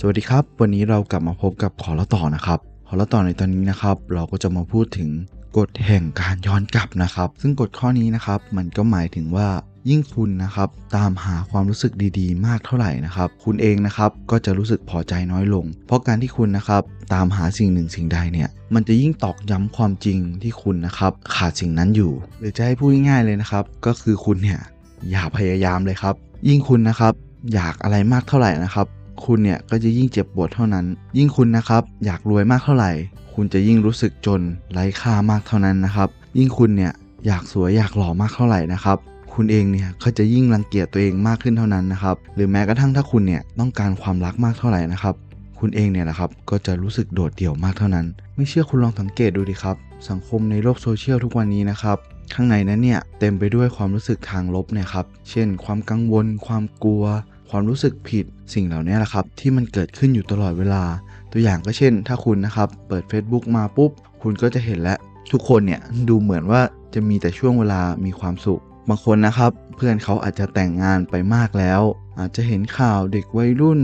สวัสดีครับ วันนี้เรากลับมาพบกับขอละต่อนะครับ ขอละต่อในตอนนี้นะครับ เราก็จะมาพูดถึงกฎแห่งการย้อนกลับนะครับ ซึ่งกฎข้อนี้นะครับ มันก็หมายถึงว่ายิ่งคุณนะครับตามหาความรู้สึกดีๆ มากเท่าไหร่นะครับ คุณเองนะครับก็จะรู้สึกพอใจน้อยลง เพราะการที่คุณนะครับตามหาสิ่งหนึ่งสิ่งใดเนี่ย มันจะยิ่งตอกย้ำความจริงที่คุณนะครับขาดสิ่งนั้นอยู่ หรือจะให้พูดง่ายๆเลยนะครับ ก็คือคุณเนี่ยอย่าพยายามเลยครับ ยิ่งคุณนะครับอยากอะไรมากเท่าไหร่นะครับ คุณเนี่ยก็จะยิ่งเจ็บปวดเท่านั้น ยิ่งคุณนะครับอยากรวยมากเท่าไหร่ คุณจะยิ่งรู้สึกจนไร้ค่ามากเท่านั้นนะครับ ยิ่งคุณเนี่ยอยากสวยอยากหล่อมากเท่าไหร่นะครับคุณเองเนี่ยก็จะยิ่งรังเกียจตัวเองมากขึ้นเท่านั้นนะครับ หรือแม้กระทั่งถ้าคุณเนี่ยต้องการความรักมากเท่าไหร่นะครับ คุณเองเนี่ยแหละครับก็จะรู้สึกโดดเดี่ยวมากเท่านั้น ไม่เชื่อคุณลองสังเกตดูดิครับ สังคมในโลกโซเชียลทุกวันนี้นะครับ ข้างในนั้นเนี่ยเต็มไปด้วยความรู้สึกทางลบเนี่ยครับ เช่น ความกังวล ความกลัว ความรู้สึกผิดสิ่งเหล่านี้แหละครับ ที่มันเกิดขึ้นอยู่ตลอดเวลา ตัวอย่างก็เช่น ถ้าคุณนะครับเปิด Facebook มาปุ๊บ คุณก็จะเห็นแล้วทุกคนเนี่ยดูเหมือนว่าจะมีแต่ช่วงเวลามีความสุข บางคนนะครับ เพื่อนเขาอาจจะแต่งงานไปมากแล้ว อาจจะเห็นข่าวเด็กวัยรุ่น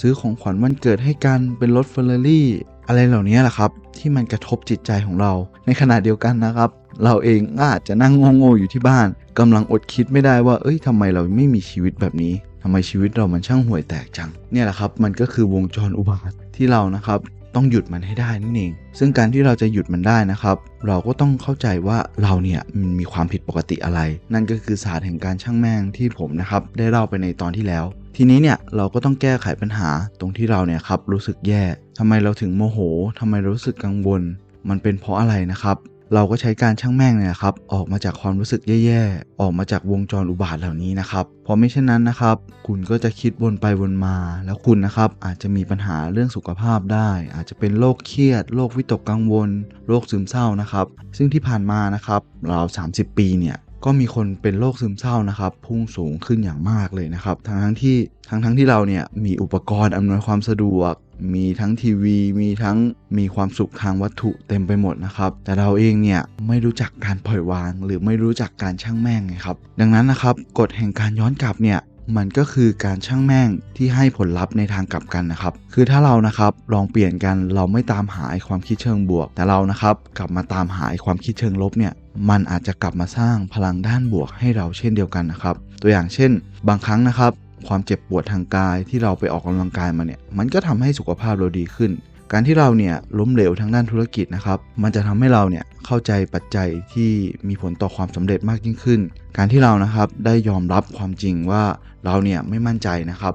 ซื้อของขวัญวันเกิดให้กันเป็นรถเฟอร์รารี่อะไรเหล่านี้แหละครับ ที่มันกระทบจิตใจของเรา ในขณะเดียวกันนะครับ เราเองก็อาจจะนั่งโง่ๆอยู่ที่บ้านกำลังอดคิดไม่ได้ว่า เอ้ยทำไมเราไม่มีชีวิตแบบนี้ ทำไมชีวิตเรามันช่างห่วยแตกจัง เนี่ยแหละครับ มันก็คือวงจรอุบาทที่เรานะครับต้องหยุดมันให้ได้นั่นเอง ซึ่งการที่เราจะหยุดมันได้นะครับ เราก็ต้องเข้าใจว่าเราเนี่ยมันมีความผิดปกติอะไร นั่นก็คือศาสตร์แห่งการช่างแม่งที่ผมนะครับได้เล่าไปในตอนที่แล้ว ทีนี้เนี่ยเราก็ต้องแก้ไขปัญหาตรงที่เราเนี่ยครับรู้สึกแย่ทำไมเราถึงโมโหทำไมเรารู้สึกกังวล มันเป็นเพราะอะไรนะครับ เราก็ใช้การช่างแม่งเนี่ยครับออกมาจากความรู้สึกแย่ๆ ออกมาจากวงจรอุบาทเหล่านี้นะครับ เพราะไม่เช่นนั้นนะครับ คุณก็จะคิดวนไปวนมา แล้วคุณนะครับอาจจะมีปัญหาเรื่องสุขภาพได้ อาจจะเป็นโรคเครียด โรควิตกกังวล โรคซึมเศร้านะครับ ซึ่งที่ผ่านมานะครับราว 30 ปีเนี่ยก็มีคนเป็นโรคซึมเศร้านะครับ พุ่งสูงขึ้นอย่างมากเลยนะครับ ทั้งทั้งที่ทั้งทั้งที่เราเนี่ยมีอุปกรณ์อำนวยความสะดวก มีทั้งทีวี มีทั้งมีความสุขทางวัตถุเต็มไปหมดนะครับ แต่เราเองเนี่ยไม่รู้จักการปล่อยวาง หรือไม่รู้จักการช่างแม่งไงครับ ดังนั้นนะครับกฎแห่งการย้อนกลับเนี่ยมันก็คือการช่างแม่งที่ให้ผลลัพธ์ในทางกลับกันนะครับ คือถ้าเรานะครับลองเปลี่ยนกันเราไม่ตามหาความคิดเชิงบวก แต่เรานะครับกลับมาตามหาความคิดเชิงลบเนี่ยมันอาจจะกลับมาสร้างพลังด้านบวกให้เราเช่นเดียวกันนะครับ ตัวอย่างเช่น บางครั้งนะครับ ความเจ็บปวดทางกายที่เราไปออกกำลังกายมาเนี่ยมันก็ทำให้สุขภาพเราดีขึ้น การที่เราเนี่ยล้มเหลวทางด้านธุรกิจนะครับมันจะทำให้เราเนี่ยเข้าใจปัจจัยที่มีผลต่อความสำเร็จมากยิ่งขึ้น การที่เรานะครับได้ยอมรับความจริงว่าเราเนี่ยไม่มั่นใจนะครับ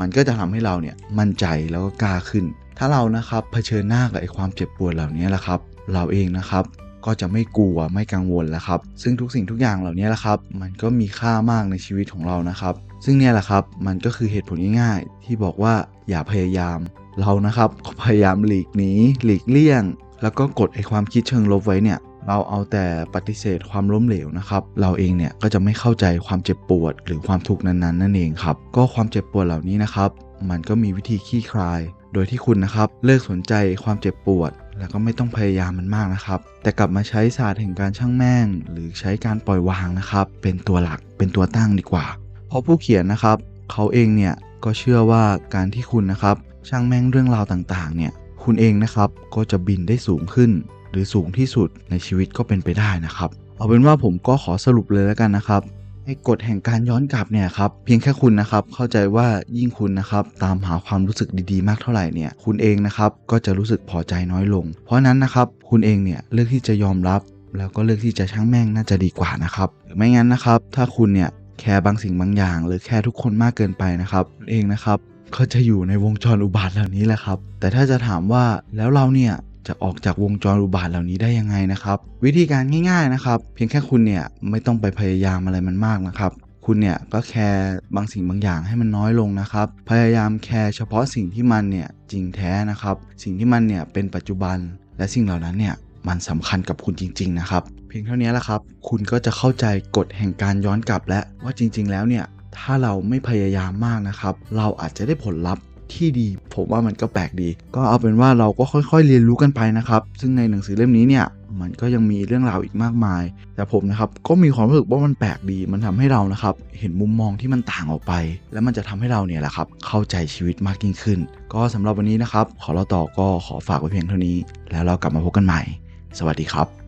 มันก็จะทำให้เราเนี่ยมั่นใจแล้วก็กล้าขึ้น ถ้าเรานะครับเผชิญหน้ากับไอ้ความเจ็บปวดเหล่านี้แหละครับ เราเองนะครับ ก็จะไม่กลัวไม่กังวลแล้วครับ ซึ่งทุกสิ่งทุกอย่างเหล่านี้แหละครับ มันก็มีค่ามากในชีวิตของเรานะครับ ซึ่งเนี่ยแหละครับมันก็คือเหตุผลง่ายๆ ที่บอกว่าอย่าพยายาม เรานะครับก็พยายามหลีกหนีหลีกเลี่ยง แล้วก็กดไอความคิดเชิงลบไว้เนี่ยเราเอาแต่ปฏิเสธความล้มเหลวนะครับ เราเองเนี่ยก็จะไม่เข้าใจความเจ็บปวด หรือความทุกข์นั้นๆ นั่นเองครับ ก็ความเจ็บปวดเหล่านี้นะครับ มันก็มีวิธีขี้คลาย โดยที่คุณนะครับเลิกสนใจความเจ็บปวด แล้วก็ไม่ต้องพยายามมันมากนะครับ แต่กลับมาใช้ศาสตร์แห่งการช่างแม่ง หรือใช้การปล่อยวางนะครับ เป็นตัวหลักเป็นตัวตั้งดีกว่า เพราะผู้เขียนนะครับเขาเองเนี่ยก็เชื่อว่าการที่คุณนะครับช่างแม่งเรื่องราวต่างๆ เนี่ยคุณเองนะครับก็จะบินได้สูงขึ้น หรือสูงที่สุดในชีวิตก็เป็นไปได้นะครับ เอาเป็นว่าผมก็ขอสรุปเลยแล้วกันนะครับ ให้กฎแห่งการย้อนกลับเนี่ยครับเพียงแค่คุณนะครับเข้าใจว่ายิ่งคุณนะครับตามหาความรู้สึกดีๆ มากเท่าไหร่เนี่ยคุณเองนะครับก็จะรู้สึกพอใจน้อยลง เพราะนั้นนะครับคุณเองเนี่ยเลือกที่จะยอมรับ แล้วก็เลือกที่จะช่างแม่งน่าจะดีกว่านะครับหรือไม่งั้นนะครับถ้าคุณเนี่ยแคร์บางสิ่งบางอย่าง หรือแคร์ทุกคนมากเกินไปนะครับเองนะครับก็จะอยู่ในวงจรอุบาทเหล่านี้แหละครับแต่ถ้าจะถามว่าแล้วเราเนี่ย จะออกจากวงจรอุบาทเหล่านี้ได้ยังไงนะครับ วิธีการง่ายๆนะครับ เพียงแค่คุณเนี่ยไม่ต้องไปพยายามอะไรมันมากนะครับคุณเนี่ยก็แคร์บางสิ่งบางอย่างให้มันน้อยลงนะครับ พยายามแคร์เฉพาะสิ่งที่มันเนี่ยจริงแท้นะครับ สิ่งที่มันเนี่ยเป็นปัจจุบัน และสิ่งเหล่านั้นเนี่ยมันสำคัญกับคุณจริง ๆ นะครับ เพียงเท่านี้แหละครับ คุณก็จะเข้าใจกฎแห่งการย้อนกลับและว่าจริง ๆ แล้วเนี่ยถ้าเราไม่พยายามมากนะครับ เราอาจจะได้ผลลัพธ์ ที่ดี ผมว่ามันก็แปลกดี ก็เอาเป็นว่าเราก็ค่อยๆ เรียนรู้กันไปนะครับ ซึ่งในหนังสือเล่มนี้เนี่ยมันก็ยังมีเรื่องราวอีกมากมาย แต่ผมนะครับก็มีความรู้สึกว่ามันแปลกดี มันทำให้เรานะครับเห็นมุมมองที่มันต่างออกไป แล้วมันจะทำให้เราเนี่ยแหละครับเข้าใจชีวิตมากยิ่งขึ้น ก็สำหรับวันนี้นะครับ ขอเราต่อก็ขอฝากไว้เพียงเท่านี้ แล้วเรากลับมาพบกันใหม่ สวัสดีครับ